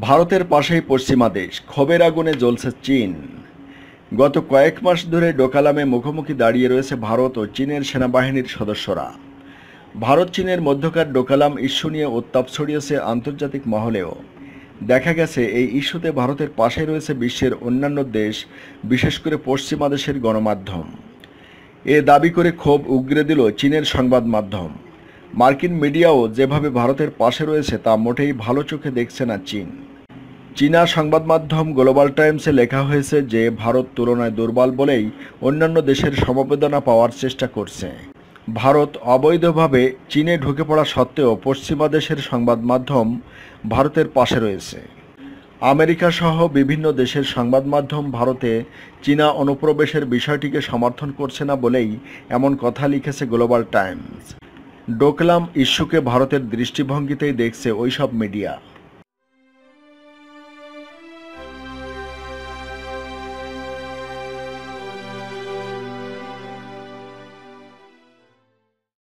ভারতের পাশেই পশ্চিমা দেশ, ক্ষোভের আগুনে জ্বলছে চীন। গত কয়েক মাস ধরে ডোকালামে মুখোমুখি দাঁড়িয়ে রয়েছে ভারত ও চীনের সেনাবাহিনীর সদস্যরা। ভারত চীনের মধ্যকার ডোকালাম ইস্যু নিয়ে উত্তাপ ছড়িয়েছে আন্তর্জাতিক মহলেও। দেখা গেছে, এই ইস্যুতে ভারতের পাশে রয়েছে বিশ্বের অন্যান্য দেশ, বিশেষ করে পশ্চিমা দেশের গণমাধ্যম। এ দাবি করে ক্ষোভ উগরে দিল চীনের সংবাদ মাধ্যম। মার্কিন মিডিয়াও যেভাবে ভারতের পাশে রয়েছে, তা মোটেই ভালো চোখে দেখছে না চীন। চীনা সংবাদ মাধ্যম গ্লোবাল টাইমসে লেখা হয়েছে যে, ভারত তুলনায় দুর্বল বলেই অন্যান্য দেশের সমবেদনা পাওয়ার চেষ্টা করছে। ভারত অবৈধভাবে চীনে ঢুকে পড়া সত্ত্বেও পশ্চিমা দেশের সংবাদ মাধ্যম ভারতের পাশে রয়েছে। আমেরিকা সহ বিভিন্ন দেশের সংবাদ মাধ্যম ভারতে চীনা অনুপ্রবেশের বিষয়টিকে সমর্থন করছে না বলেই এমন কথা লিখেছে গ্লোবাল টাইমস। ডোকলাম ইস্যুকে ভারতের দৃষ্টিভঙ্গিতেই দেখছে ওইসব মিডিয়া।